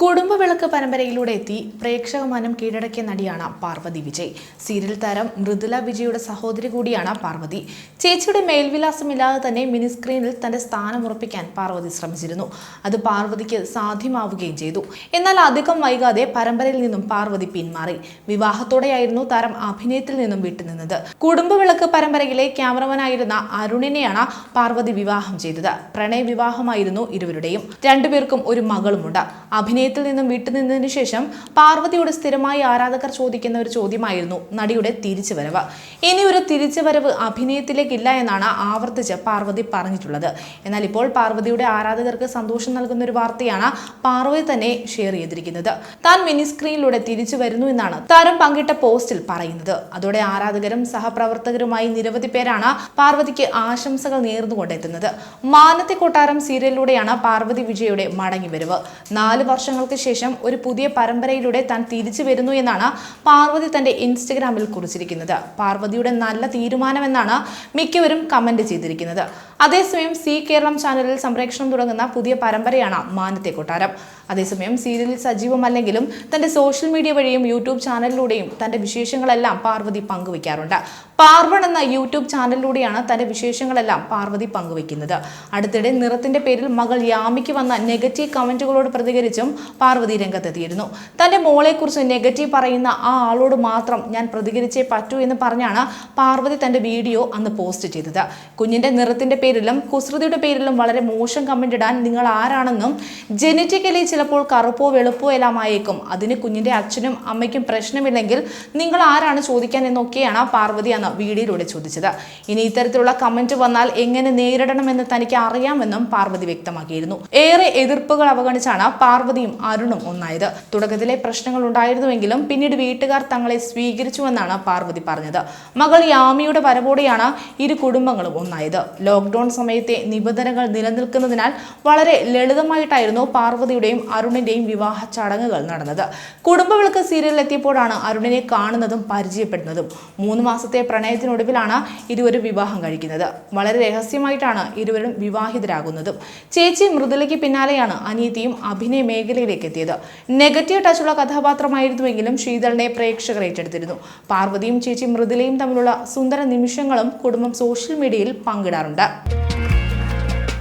കുടുംബവിളക്ക് പരമ്പരയിലൂടെ എത്തി പ്രേക്ഷക മനം കീഴടക്കിയ നടിയാണ് പാർവതി വിജയ്. സീരിയൽ താരം മൃദുല വിജയുടെ സഹോദരി കൂടിയാണ് പാർവതി. ചേച്ചിയുടെ മേൽവിലാസമില്ലാതെ തന്നെ മിനി സ്ക്രീനിൽ തന്റെ സ്ഥാനം ഉറപ്പിക്കാൻ പാർവതി ശ്രമിച്ചിരുന്നു. അത് പാർവതിക്ക് സാധ്യമാവുകയും ചെയ്തു. എന്നാൽ അധികം വൈകാതെ പരമ്പരയിൽ നിന്നും പാർവതി പിന്മാറി. വിവാഹത്തോടെയായിരുന്നു താരം അഭിനയത്തിൽ നിന്നും വിട്ടുനിന്നത്. കുടുംബവിളക്ക് പരമ്പരയിലെ ക്യാമറമാനായിരുന്ന അരുണിനെയാണ് പാർവതി വിവാഹം ചെയ്തത്. പ്രണയ വിവാഹമായിരുന്നു ഇരുവരുടെയും. രണ്ടുപേർക്കും ഒരു മകളുമുണ്ട്. അഭിനയത്തിൽ നിന്നും വിട്ടുനിന്നതിനു ശേഷം പാർവതിയോട് സ്ഥിരമായി ആരാധകർ ചോദിക്കുന്ന ഒരു ചോദ്യമായിരുന്നു നടിയുടെ തിരിച്ചുവരവ്. ഇനി ഒരു തിരിച്ചുവരവ് അഭിനയത്തിലേക്കില്ല എന്നാണ് ആവർത്തിച്ച് പാർവതി പറഞ്ഞിട്ടുള്ളത്. എന്നാൽ ഇപ്പോൾ പാർവതിയുടെ ആരാധകർക്ക് സന്തോഷം നൽകുന്ന ഒരു വാർത്തയാണ് പാർവതി തന്നെ ഷെയർ ചെയ്തിരിക്കുന്നത്. താൻ മിനി സ്ക്രീനിലൂടെ തിരിച്ചു വരുന്നു എന്നാണ് താരം പങ്കിട്ട പോസ്റ്റിൽ പറയുന്നത്. അതോടെ ആരാധകരും സഹപ്രവർത്തകരുമായി നിരവധി പേരാണ് പാർവതിക്ക് ആശംസകൾ നേർന്നുകൊണ്ടെത്തുന്നത്. മാനത്തെ കൊട്ടാരം സീരിയലിലൂടെയാണ് പാർവതി വിജയുടെ മടങ്ങിവരവ്. നാല് വർഷങ്ങൾക്ക് ശേഷം ഒരു പുതിയ പരമ്പരയിലൂടെ താൻ തിരിച്ചു വരുന്നു എന്നാണ് പാർവതി തന്റെ ഇൻസ്റ്റഗ്രാമിൽ കുറിച്ചിരിക്കുന്നത്. പാർവതിയുടെ നല്ല തീരുമാനമെന്നാണ് മിക്കവരും കമന്റ് ചെയ്തിരിക്കുന്നത്. അതേസമയം സി കേരളം ചാനലിൽ സംപ്രേഷണം തുടങ്ങുന്ന പുതിയ പരമ്പരയാണ് മാനത്തെ കൊട്ടാരം. അതേസമയം സീരിയലിൽ സജീവമല്ലെങ്കിലും തന്റെ സോഷ്യൽ മീഡിയ വഴിയും യൂട്യൂബ് ചാനലിലൂടെയും തന്റെ വിശേഷങ്ങളെല്ലാം പാർവതി പങ്കുവയ്ക്കാറുണ്ട്. പാർവൺ എന്ന യൂട്യൂബ് ചാനലിലൂടെയാണ് തന്റെ വിശേഷങ്ങളെല്ലാം പാർവതി പങ്കുവയ്ക്കുന്നത്. അടുത്തിടെ നിറത്തിന്റെ പേരിൽ മകൾ യാമിക്ക് വന്ന നെഗറ്റീവ് കമന്റുകളോട് പ്രതികരിച്ചും പാർവതി രംഗത്തെത്തിയിരുന്നു. തന്റെ മോളെക്കുറിച്ച് നെഗറ്റീവ് പറയുന്ന ആ ആളോട് മാത്രം ഞാൻ പ്രതികരിച്ചേ പറ്റൂ എന്ന് പറഞ്ഞാണ് പാർവതി തന്റെ വീഡിയോ അന്ന് പോസ്റ്റ് ചെയ്തത്. കുഞ്ഞിന്റെ നിറത്തിന്റെ പേരിലും കുസൃതിയുടെ പേരിലും വളരെ മോശം കമന്റ് ഇടാൻ നിങ്ങൾ ആരാണെന്നും ജനറ്റിക്കലി ചിലപ്പോൾ കറുപ്പോ വെളുപ്പോ എല്ലാം ആയേക്കും. അതിന് കുഞ്ഞിന്റെ അച്ഛനും അമ്മയ്ക്കും പ്രശ്നമില്ലെങ്കിൽ നിങ്ങൾ ആരാണ് ചോദിക്കാൻ എന്നൊക്കെയാണ് പാർവതി അന്ന് വീഡിയോയിലൂടെ ചോദിച്ചത്. ഇനി ഇത്തരത്തിലുള്ള കമന്റ് വന്നാൽ എങ്ങനെ നേരിടണമെന്ന് തനിക്ക് അറിയാമെന്നും പാർവതി വ്യക്തമാക്കിയിരുന്നു. ഏറെ എതിർപ്പുകൾ അവഗണിച്ചാണ് പാർവതിയും അരുണും ഒന്നായത്. തുടക്കത്തിലെ പ്രശ്നങ്ങൾ ഉണ്ടായിരുന്നുവെങ്കിലും പിന്നീട് വീട്ടുകാർ തങ്ങളെ സ്വീകരിച്ചുവെന്നാണ് പാർവതി പറഞ്ഞത്. മകൾ യാമിയുടെ വരവോടെയാണ് ഇരു കുടുംബങ്ങളും ഒന്നായത്. ലോക്ക്ഡൌൺ സമയത്തെ നിബന്ധനകൾ നിലനിൽക്കുന്നതിനാൽ വളരെ ലളിതമായിട്ടായിരുന്നു പാർവതിയുടെയും അരുണിന്റെയും വിവാഹ ചടങ്ങുകൾ നടന്നത്. കുടുംബവിളക്ക് സീരിയലിലെത്തിയപ്പോഴാണ് അരുണിനെ കാണുന്നതും പരിചയപ്പെടുന്നതും. മൂന്ന് മാസത്തെ പ്രണയത്തിനൊടുവിലാണ് ഇരുവരും വിവാഹം കഴിക്കുന്നത്. വളരെ രഹസ്യമായിട്ടാണ് ഇരുവരും വിവാഹിതരാകുന്നതും. ചേച്ചി മൃദുലയ്ക്ക് പിന്നാലെയാണ് അനിയത്തിയും അഭിനയ മേഖലയിലേക്ക് എത്തിയത്. നെഗറ്റീവ് ടച്ചുള്ള കഥാപാത്രമായിരുന്നുവെങ്കിലും ശീതളിനെ പ്രേക്ഷകർ ഏറ്റെടുത്തിരുന്നു. പാർവതിയും ചേച്ചി മൃദുലയും തമ്മിലുള്ള സുന്ദര നിമിഷങ്ങളും കുടുംബം സോഷ്യൽ മീഡിയയിൽ പങ്കിടാറുണ്ട്.